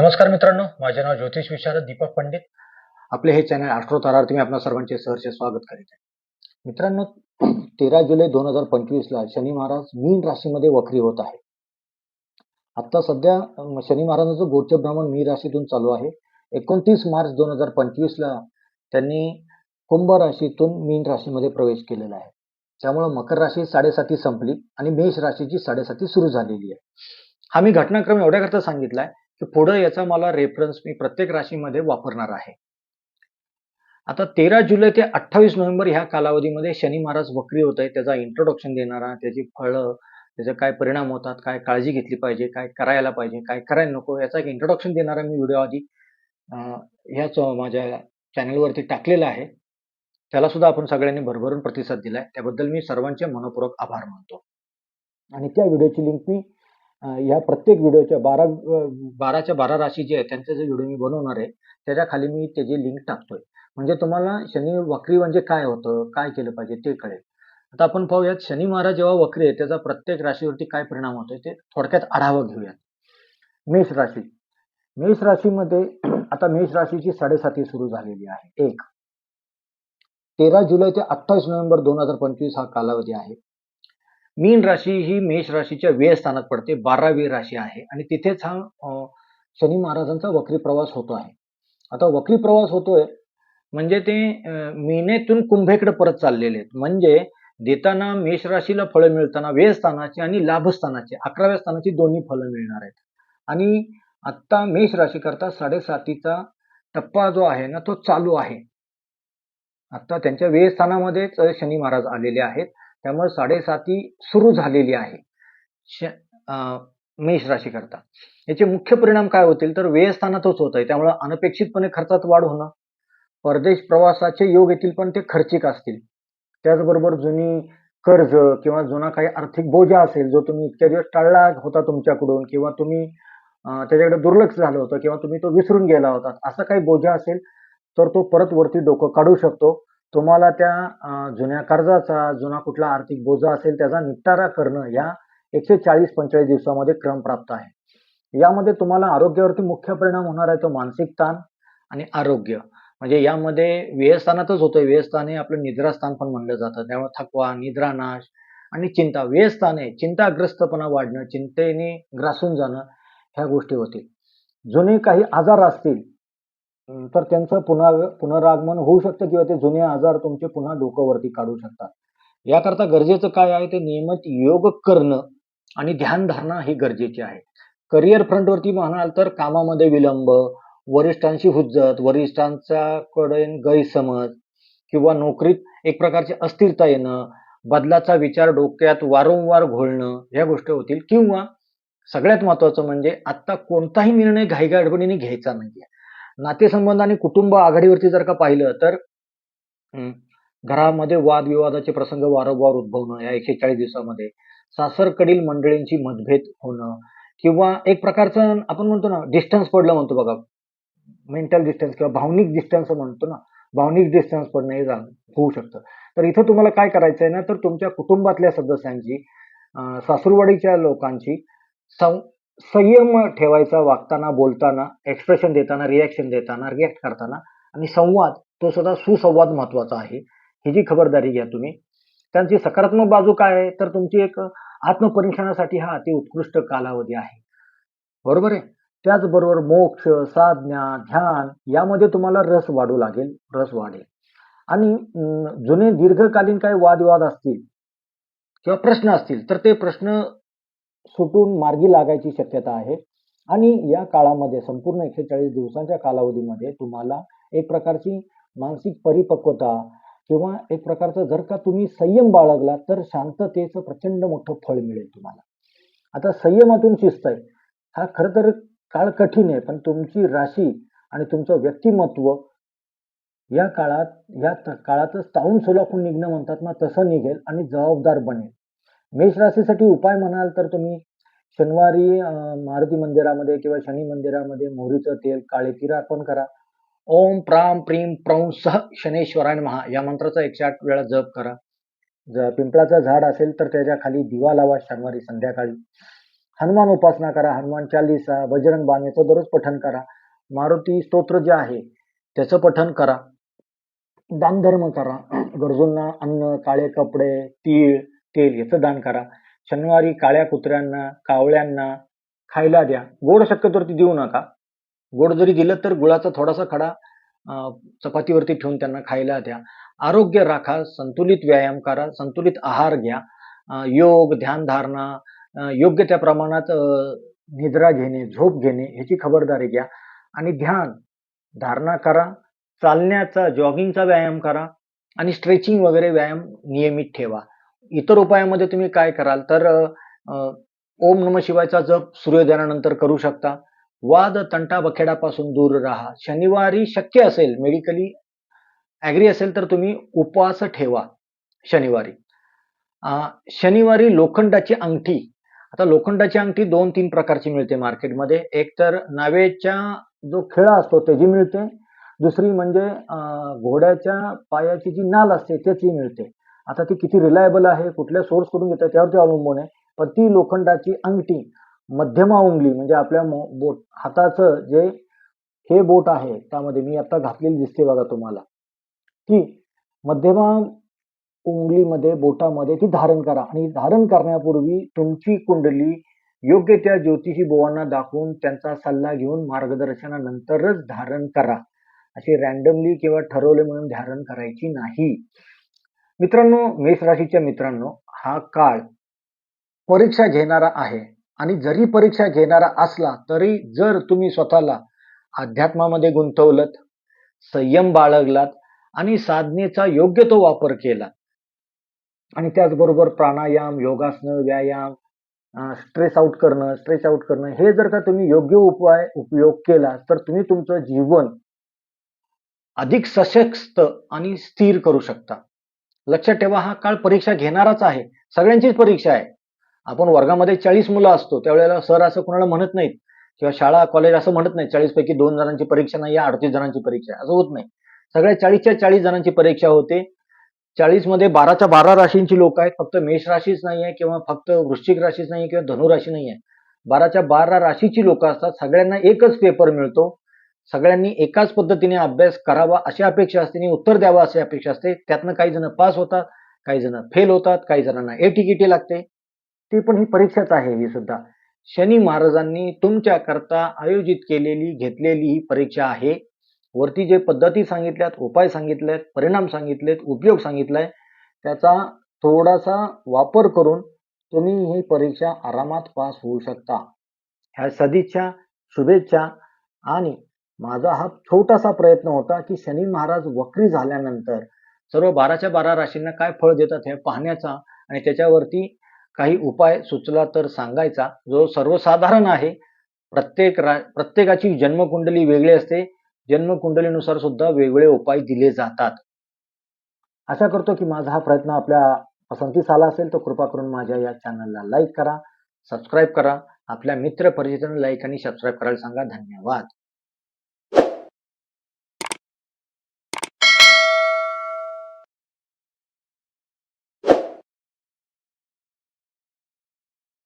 नमस्कार मित्रांनो माझे नाव ज्योतिष विशारद दीपक पंडित. आपले हे चॅनल ॲस्ट्रो तारावरती मी आपल्या सर्वांचे सहर्ष स्वागत करीत आहे. मित्रांनो तेरा जुलै दोन हजार पंचवीसला शनी महाराज मीन राशीमध्ये वक्री होत आहे. आता सध्या शनी महाराजांचं गोचर भ्रमण मीन राशीतून चालू आहे. एकोणतीस मार्च दोन हजार पंचवीसला त्यांनी कुंभ राशीतून मीन राशीमध्ये प्रवेश केलेला आहे. त्यामुळे मकर राशी साडेसाती संपली आणि मेष राशीची साडेसाती सुरू झालेली आहे. हा मी घटनाक्रम एवढ्याकरता सांगितलाय की पुढं याचा मला रेफरन्स मी प्रत्येक राशीमध्ये वापरणार आहे. आता तेरा जुलै ते अठ्ठावीस नोव्हेंबर ह्या कालावधीमध्ये शनी महाराज वक्री होत आहे त्याचा इंट्रोडक्शन देणारा त्याची फळं त्याचे काय परिणाम होतात काय काळजी घेतली पाहिजे काय करायला पाहिजे काय करायला नको याचा एक इंट्रोडक्शन देणारा मी व्हिडिओ आधी. ह्याच माझ्या चॅनलवरती टाकलेला आहे. त्याला सुद्धा आपण सगळ्यांनी भरभरून प्रतिसाद दिलाय. त्याबद्दल मी सर्वांचे मनपूर्वक आभार मानतो. आणि त्या व्हिडिओची लिंक मी ह्या या प्रत्येक व्हिडिओच्या बारा बाराच्या बारा राशी जे आहे त्यांचे जे व्हिडिओ मी बनवणार आहे त्याच्याखाली मी त्याची लिंक टाकतोय. म्हणजे तुम्हाला शनी वक्री म्हणजे काय होतं काय केलं पाहिजे ते कळेल. आता आपण पाहूयात शनी महाराज जेव्हा वक्री आहे त्याचा प्रत्येक राशीवरती काय परिणाम होतोय ते थोडक्यात आढावा घेऊयात. मेष राशी. मेष राशीमध्ये आता मेष राशीची साडेसाती सुरू झालेली आहे. एक. तेरा जुलै ते अठ्ठावीस नोव्हेंबर दोन हजार पंचवीस हा कालावधी आहे. मीन राशी ही मेष राशीच्या व्यय स्थानात पडते बारावी राशी आहे. आणि तिथेच हा शनी महाराजांचा वक्री प्रवास होतो आहे. आता वक्री प्रवास होतोय म्हणजे ते मीनेतून कुंभेकडे परत चाललेले आहेत. म्हणजे देताना मेष राशीला फळं मिळताना व्यय स्थानाची आणि लाभस्थानाची अकराव्या स्थानाची दोन्ही फळं मिळणार आहेत. आणि आत्ता मेष राशीकरता साडेसातीचा टप्पा जो आहे ना तो चालू आहे. आता त्यांच्या व्यय स्थानामध्येच शनी महाराज आलेले आहेत. त्यामुळे साडेसाती सुरू झालेली आहे. श मेष राशी करता याचे मुख्य परिणाम काय होतील? तर व्ययस्थानातच होत आहे. त्यामुळे अनपेक्षितपणे खर्चात वाढ होणं परदेश प्रवासाचे योग येतील पण ते खर्चिक असतील. त्याचबरोबर जुनी कर्ज किंवा जुना काही आर्थिक बोजा असेल जो तुम्ही इतक्या दिवस टाळला होता तुमच्याकडून किंवा तुम्ही त्याच्याकडे दुर्लक्ष झालं होतं किंवा तुम्ही तो विसरून गेला होता असा काही बोजा असेल तर तो परत वरती डोकं काढू शकतो. तुम्हाला त्या जुन्या कर्जाचा जुना कुठला आर्थिक बोजा असेल त्याचा निपटारा करणं या एकशे चाळीस पंचेचाळीस दिवसामध्ये क्रम प्राप्त आहे. यामध्ये तुम्हाला आरोग्यावरती मुख्य परिणाम होणार आहे तो मानसिक ताण आणि आरोग्य. म्हणजे यामध्ये व्ययस्थानातच होतं व्ययस्थान हे आपलं निद्रास्थान पण म्हणलं जातं. त्यामुळे थकवा निद्रानाश आणि चिंता. व्ययस्थान आहे चिंताग्रस्तपणा वाढणं चिंतेने ग्रासून जाणं ह्या गोष्टी होतील. जुने काही आजार असतील तर त्यांचं पुन्हा पुनरागमन होऊ शकतं किंवा ते जुने आजार तुमचे पुन्हा डोकंवरती काढू शकतात. याकरता गरजेचं काय आहे ते नियमित योग करणं आणि ध्यानधारणा ही गरजेची आहे. करिअर फ्रंटवरती म्हणाल तर कामामध्ये विलंब वरिष्ठांशी हुज्जत वरिष्ठांच्याकडे गैरसमज किंवा नोकरीत एक प्रकारची अस्थिरता येणं बदलाचा विचार डोक्यात वारंवार घोळणं या गोष्टी होतील. किंवा सगळ्यात महत्वाचं म्हणजे आता कोणताही निर्णय घाईगडबडीने घ्यायचा नाहीये. नातेसंबंध आणि कुटुंब आघाडीवरती जर का पाहिलं तर घरामध्ये वादविवादाचे प्रसंग वारंवार उद्भवणं या एकशे चाळीस दिवसामध्ये सासरकडील मंडळींची मतभेद होणं किंवा एक प्रकारचं आपण म्हणतो ना डिस्टन्स पडलं म्हणतो बघा. मेंटल डिस्टन्स किंवा भावनिक डिस्टन्स म्हणतो ना भावनिक डिस्टन्स पडणं हे होऊ शकतं. तर इथं तुम्हाला काय करायचं आहे ना तर तुमच्या कुटुंबातल्या सदस्यांची सासूरवाडीच्या लोकांची सं संयम ठेवायचा वागताना बोलताना एक्सप्रेशन देताना रिॲक्शन देताना रिॲक्ट करताना आणि संवाद तो सुद्धा सुसंवाद महत्त्वाचा आहे. ही जी खबरदारी घ्या तुम्ही त्यांची सकारात्मक बाजू काय आहे? तर तुमची एक आत्मपरीक्षणासाठी हा अति उत्कृष्ट कालावधी आहे. बरोबर आहे? त्याचबरोबर मोक्ष साधना ध्यान यामध्ये तुम्हाला रस वाढू लागेल रस वाढेल. आणि जुने दीर्घकालीन काही वादविवाद असतील किंवा प्रश्न असतील तर ते प्रश्न सुटून मार्गी लागायची शक्यता आहे. आणि या काळामध्ये संपूर्ण एकशे चाळीस दिवसांच्या कालावधीमध्ये तुम्हाला एक प्रकारची मानसिक परिपक्वता किंवा एक प्रकारचं जर का तुम्ही संयम बाळगला तर शांततेचं प्रचंड मोठं फळ मिळेल तुम्हाला. आता संयमातून शिस्त आहे. हा खरं तर काळ कठीण आहे पण तुमची राशी आणि तुमचं व्यक्तिमत्व या काळात या काळातच ताऊन सोलापून निघणं म्हणतात ना तसं निघेल आणि जबाबदार बनेल. मेष राशीसाठी उपाय म्हणाल तर तुम्ही शनिवारी मारुती मंदिरामध्ये किंवा शनी मंदिरामध्ये मोहरीचं तेल काळे तीर अर्पण करा. ओम प्राम प्रीम प्रौं सह शनेश्वरायण महा या मंत्राचा एकशे आठ वेळा जप करा. जर पिंपळाचं झाड असेल तर त्याच्याखाली दिवा लावा शनिवारी संध्याकाळी. हनुमान उपासना करा हनुमान चालीसा बजरंग बाण याचं दररोज पठन करा. मारुती स्तोत्र जे आहे त्याचं पठन करा. दानधर्म करा. गरजूंना अन्न काळे कपडे तीळ तेल याचं दान करा. शनिवारी काळ्या कुत्र्यांना कावळ्यांना खायला द्या. गोड शक्यतोवरती देऊ नका. गोड जरी दिलं तर गुळाचा थोडासा खडा चपातीवरती ठेवून त्यांना खायला द्या. आरोग्य राखा संतुलित व्यायाम करा संतुलित आहार घ्या. योग ध्यानधारणा योग्य त्या प्रमाणात निद्रा घेणे झोप घेणे ह्याची खबरदारी घ्या. आणि ध्यान धारणा करा. चालण्याचा जॉगिंगचा व्यायाम करा. आणि स्ट्रेचिंग वगैरे व्यायाम नियमित ठेवा. इतर उपायामध्ये तुम्ही काय कराल? तर ओम नम शिवायचा जप सूर्योदयानंतर करू शकता. वाद तंटा बखेडापासून दूर राहा. शनिवारी शक्य असेल मेडिकली ॲग्री असेल तर तुम्ही उपवास ठेवा शनिवारी. शनिवारी लोखंडाची अंगठी. आता लोखंडाची अंगठी दोन तीन प्रकारची मिळते मार्केटमध्ये. एक तर नावेच्या जो खेळा असतो त्याची मिळते. दुसरी म्हणजे घोड्याच्या पायाची जी नाल असते त्याची मिळते. आता ती किती रिलायबल आहे कुठल्या सोर्स करून घेतात त्यावरती अवलंबून आहे. पण ती लोखंडाची अंगठी मध्यमा उंगली म्हणजे आपल्या बोट हाताचं जे हे बोट आहे त्यामध्ये मी आता घातलेली दिसते बघा तुम्हाला. ती मध्यमा उंगलीमध्ये बोटामध्ये ती धारण करा. आणि धारण करण्यापूर्वी तुमची कुंडली योग्य त्या ज्योतिषी बोवांना दाखवून त्यांचा सल्ला घेऊन मार्गदर्शनानंतरच धारण करा. असे रॅन्डमली किंवा ठरवले म्हणून धारण करायची नाही. मित्रांनो मेष राशीच्या मित्रांनो हा काळ परीक्षा घेणारा आहे. आणि जरी परीक्षा घेणारा असला तरी जर तुम्ही स्वतःला अध्यात्मामध्ये गुंतवलत संयम बाळगलात आणि साधनेचा योग्य तो वापर केला आणि त्याचबरोबर प्राणायाम योगासनं व्यायाम स्ट्रेस आउट करणं स्ट्रेस आउट करणं हे जर का तुम्ही योग्य उपाय उपयोग केला तर तुम्ही तुमचं जीवन अधिक सशक्त आणि स्थिर करू शकता. लक्षात ठेवा हा काळ परीक्षा घेणाराच आहे. सगळ्यांचीच परीक्षा आहे. आपण वर्गामध्ये चाळीस मुलं असतो त्यावेळेला सर असं कोणाला म्हणत नाहीत किंवा शाळा कॉलेज असं म्हणत नाही चाळीस पैकी दोन जणांची परीक्षा नाही अडतीस जणांची परीक्षा आहे असं होत नाही. सगळ्या चाळीसच्या चाळीस जणांची परीक्षा होते. चाळीसमध्ये बाराच्या बारा राशींची लोक आहेत फक्त मेष राशीच नाही आहे किंवा फक्त वृश्चिक राशीच नाही किंवा धनु राशी नाही आहे. बाराच्या बारा राशीची लोक असतात सगळ्यांना एकच पेपर मिळतो. सगळ्यांनी एकाच पद्धतीने अभ्यास करावा अशी अपेक्षा असते आणि उत्तर द्यावा अशी अपेक्षा असते. त्यातनं काही जण पास होतात काही जण फेल होतात काही जणांना ए तिकिटी लागते. ती पण ही परीक्षाच आहे ही सुद्धा. शनी महाराजांनी तुमच्याकरता आयोजित केलेली घेतलेली ही परीक्षा आहे. वरती जे पद्धती सांगितल्यात उपाय सांगितलेत परिणाम सांगितलेत उपयोग सांगितलाय त्याचा थोडासा वापर करून तुम्ही ही परीक्षा आरामात पास होऊ शकता. ह्या सदिच्छा शुभेच्छा आणि माझा हा छोटासा प्रयत्न होता की शनी महाराज वक्री झाल्यानंतर सर्व बाराच्या बारा राशींना काय फळ देतात हे पाहण्याचा आणि त्याच्यावरती काही उपाय सुचला तर सांगायचा. जो सर्वसाधारण आहे प्रत्येक रा प्रत्येकाची जन्मकुंडली वेगळी असते. जन्मकुंडलीनुसार सुद्धा वेगवेगळे उपाय दिले जातात. आशा करतो की माझा हा प्रयत्न आपल्या पसंतीस आला असेल तर कृपा करून माझ्या या चॅनलला लाईक करा सबस्क्राईब करा. आपल्या मित्र परिचितांना लाईक आणि सबस्क्राईब करायला सांगा. धन्यवाद.